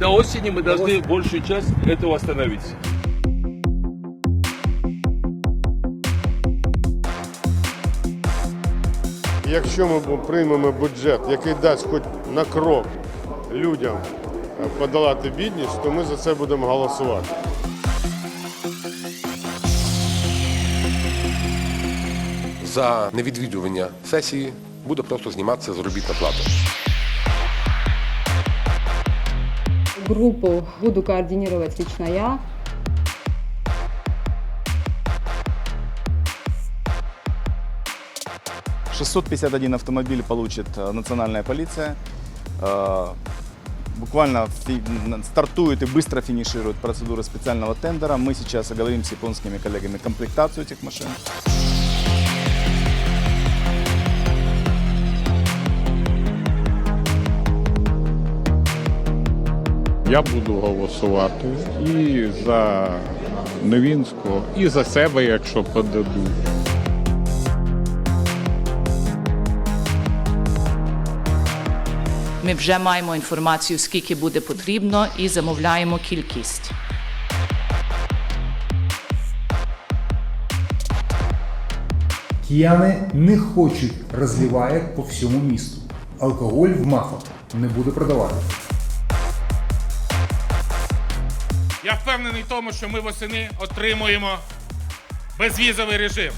До осени мы должны большую часть этого остановить. Якщо ми бу- приймемо бюджет, який дасть хоч на крок людям е, подолати бідність, то ми за це будемо голосувати. За невідвідування сесії буде просто зніматися заробітна плата. Группу буду координировать лично я. — 651 автомобиль получит э, национальная полиция. Э, Буквально фи- н- стартует и быстро финиширует процедура специального тендера. Мы сейчас оговорим с японскими коллегами комплектацию этих машин. Я буду голосувати і за Новінського, і за себе, якщо подадуть. Ми вже маємо інформацію, скільки буде потрібно, і замовляємо кількість. Кияни не хочуть розливаєк по всьому місту. Алкоголь в мафах не буде продавати. Я впевнений в тому, що ми восени отримуємо безвізовий режим.